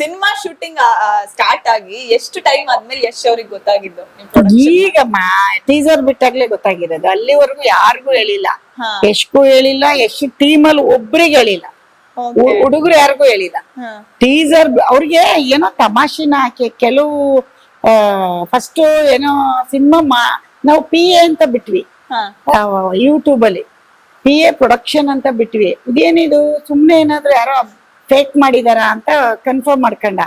Cinema shooting start ಆಗಿ ಎಷ್ಟು time ಆದ್ಮೇಲೆ ಯಶ್ ಅವ್ರಿಗೆ ಗೊತ್ತಾಗಿದ್ದು ಈಗ ಟೀಸರ್ ಬಿಟ್ಟಾಗ್ಲೇ ಗೊತ್ತಾಗಿರೋದು. ಅಲ್ಲಿವರೆಗೂ ಯಾರಿಗೂ ಹೇಳಿಲ್ಲ. ಯಶ್ಗೂ ಹೇಳಿಲ್ಲ ಯಶ್ ಟೀಮ್ ಅಲ್ಲಿ ಒಬ್ರಿಗೆ ಹೇಳಿಲ್ಲ. ಹುಡುಗರು ಯಾರಿಗೂ ಹೇಳಿಲ್ಲ. ಟೀಸರ್ ಅವ್ರಿಗೆ ಏನೋ ತಮಾಷೆನ ಹಾಕಿ ಕೆಲವು ಫಸ್ಟ್ ಏನೋ ಸಿನಿಮಾ ನಾವು ಪಿ ಎ ಅಂತ ಬಿಟ್ವಿ. ಯೂಟ್ಯೂಬ್ ಅಲ್ಲಿ. ಪಿ ಎ ಪ್ರೊಡಕ್ಷನ್ ಅಂತ ಬಿಟ್ವಿ. ಇದೇನಿದು ಸುಮ್ನೆ ಏನಾದ್ರು ಯಾರೋ ಫೇಕ್ ಮಾಡಿದಾರ ಅಂತ ಕನ್ಫರ್ಮ್ ಮಾಡ್ಕೊಂಡ.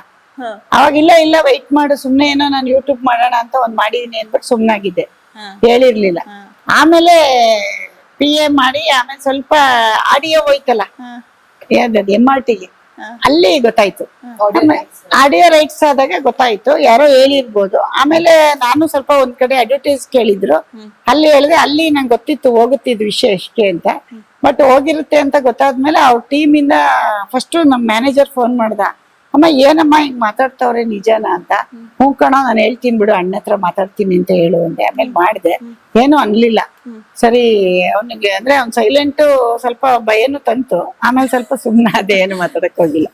ಅವಾಗ ಇಲ್ಲ ಇಲ್ಲ ವೈಟ್ ಮಾಡು ಸುಮ್ನೆ ಏನೋ ನಾನು ಯೂಟ್ಯೂಬ್ ಮಾಡೋಣ ಅಂತ ಒಂದ್ ಮಾಡಿದೀನಿ ಅನ್ಬಿಟ್ಟು ಸುಮ್ನಾಗಿದ್ದೆ. ಹೇಳಿರ್ಲಿಲ್ಲ. ಆಮೇಲೆ ಪಿ ಎ ಮಾಡಿ ಆಮೇಲೆ ಸ್ವಲ್ಪ ಆಡಿಯೋ ಹೋಯ್ತಲ್ಲ. ಯಾವ್ದದು ಎಂ ಆರ್ ಟಿಗೆ ಅಲ್ಲಿ ಗೊತ್ತಾಯ್ತು. ಆಡಿಯೋ ರೈಟ್ಸ್ ಆದಾಗ ಗೊತ್ತಾಯ್ತು ಯಾರೋ ಹೇಳಿರ್ಬೋದು. ಆಮೇಲೆ ನಾನು ಸ್ವಲ್ಪ ಒಂದ್ ಕಡೆ ಅಡ್ವರ್ಟೈಸ್ ಕೇಳಿದ್ರು. ಅಲ್ಲಿ ಹೇಳಿದೆ ಅಲ್ಲಿ ನಂಗೆ ಗೊತ್ತಿತ್ತು ಹೋಗುತ್ತಿದ್ ವಿಷಯ ಎಷ್ಟೇ ಅಂತ. ಬಟ್ ಹೋಗಿರುತ್ತೆ ಅಂತ ಗೊತ್ತಾದ್ಮೇಲೆ ಅವ್ರ ಟೀಮ್ ಇಂದ ಫಸ್ಟ್ ನಮ್ ಮ್ಯಾನೇಜರ್ ಫೋನ್ ಮಾಡ್ದ. ಅಮ್ಮ, ಏನಮ್ಮ ಹಿಂಗ್ ಮಾತಾಡ್ತಾವ್ರೆ ನಿಜಾನ ಅಂತ. ಹ್ಞೂ ಕಣ, ನಾನು ಹೇಳ್ತೀನಿ ಬಿಡು ಅಣ್ಣ ಹತ್ರ ಮಾತಾಡ್ತೀನಿ ಅಂತ ಹೇಳು ಅಂದೆ. ಆಮೇಲೆ ಮಾಡಿದೆ. ಏನು ಅನ್ಲಿಲ್ಲ. ಸರಿ, ಅವನಿಗೆ ಅಂದ್ರೆ ಅವ್ನ್ ಸೈಲೆಂಟ್ ಸ್ವಲ್ಪ ಭಯನೂ ತಂತು. ಆಮೇಲೆ ಸ್ವಲ್ಪ ಸುಮ್ಮನೆ ಅದೇ ಏನು ಮಾತಾಡಕ್ ಹೋಗಿಲ್ಲ.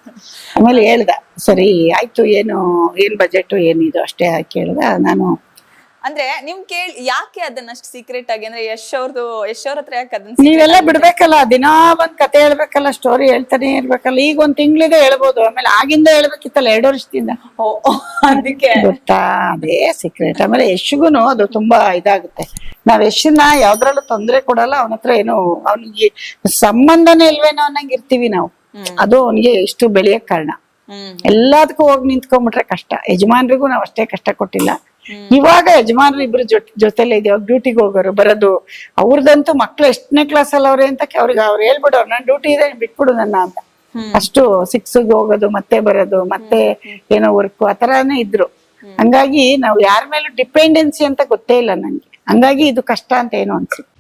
ಆಮೇಲೆ ಹೇಳ್ದ, ಸರಿ, ಆಯ್ತು, ಏನು, ಏನ್ ಬಜೆಟ್ ಏನಿದು ಅಷ್ಟೇ ಕೇಳ್ದ. ನಾನು ಅಂದ್ರೆ ನಿಮ್ ಕೇಳಿ ಯಾಕೆ ಅದನ್ನ ಅಷ್ಟು ಸೀಕ್ರೆಟ್ ಆಗಿ ಅಂದ್ರೆ ಯಶ್ ಅವ್ರದ್ದು ಯಶ್ ಅವ್ರ ಹತ್ರ ಯಾಕೆ ಅದನ್ನ ನೀವೆಲ್ಲ ಬಿಡ್ಬೇಕಲ್ಲ ದಿನಾ ಒಂದ್ ಕತೆ ಹೇಳ್ಬೇಕಲ್ಲ ಸ್ಟೋರಿ ಹೇಳ್ತಾನೆ ಇರ್ಬೇಕಲ್ಲ ಈಗ ಒಂದ್ ತಿಂಗಳಿದೆ ಹೇಳ್ಬೋದು ಆಮೇಲೆ ಆಗಿಂದ ಹೇಳ್ಬೇಕಿತ್ತಲ್ಲ ಎರಡು ವರ್ಷದಿಂದ. ಅದಕ್ಕೆ. ಗೊತ್ತಾ? ಅದೇ ಸೀಕ್ರೆಟ್ ಆಮೇಲೆ ಯಶ್ಗುನು ಅದು ತುಂಬಾ ಇದಾಗುತ್ತೆ. ನಾವ್ ಯಶನ್ನ ಯಾವ್ದ್ರಲ್ಲೂ ತೊಂದ್ರೆ ಕೊಡಲ್ಲ ಅವನ ಹತ್ರ ಏನು ಅವ್ನಿಗೆ ಸಂಬಂಧನೇ ಇಲ್ವೇನೋ ಅನ್ನಂಗ್ ಇರ್ತೀವಿ ನಾವು ಅದು ಅವನಿಗೆ ಇಷ್ಟು ಬೆಳೆಯಕ್ ಕಾರಣ. ಎಲ್ಲದಕ್ಕೂ ಹೋಗಿ ನಿಂತ್ಕೊಂಡ್ಬಿಟ್ರೆ ಕಷ್ಟ. ಯಜಮಾನ್ರಿಗೂ ನಾವ್ ಅಷ್ಟೇ ಕಷ್ಟ ಕೊಟ್ಟಿಲ್ಲ. ಇವಾಗ ಯಜಮಾನ್ರು ಇಬ್ರು ಜೊ ಜೊತೆಲೆ ಇದೆ ಡ್ಯೂಟಿಗೆ ಹೋಗೋರು ಬರೋದು. ಅವ್ರದಂತೂ ಮಕ್ಳು ಎಷ್ಟನೇ ಕ್ಲಾಸ್ ಅಲ್ಲಿ ಅವ್ರೆ ಅಂತ ಅವ್ರಿಗೆ ಅವ್ರು ಹೇಳ್ಬಿಡೋರು ನನ್ ಡ್ಯೂಟಿ ಇದೆ ಬಿಟ್ಬಿಡು ನನ್ನ ಅಂತ. ಅಷ್ಟು ಸಿಕ್ಸ್ ಹೋಗೋದು ಮತ್ತೆ ಬರೋದು ಮತ್ತೆ ಏನೋ ವರ್ಕ್ ಆತರಾನೇ ಇದ್ರು. ಹಂಗಾಗಿ ನಾವು ಯಾರ ಮೇಲೂ ಡಿಪೆಂಡೆನ್ಸಿ ಅಂತ ಗೊತ್ತೇ ಇಲ್ಲ ನಂಗೆ. ಹಂಗಾಗಿ ಇದು ಕಷ್ಟ ಅಂತ ಏನು ಅನ್ಸುತ್ತೆ.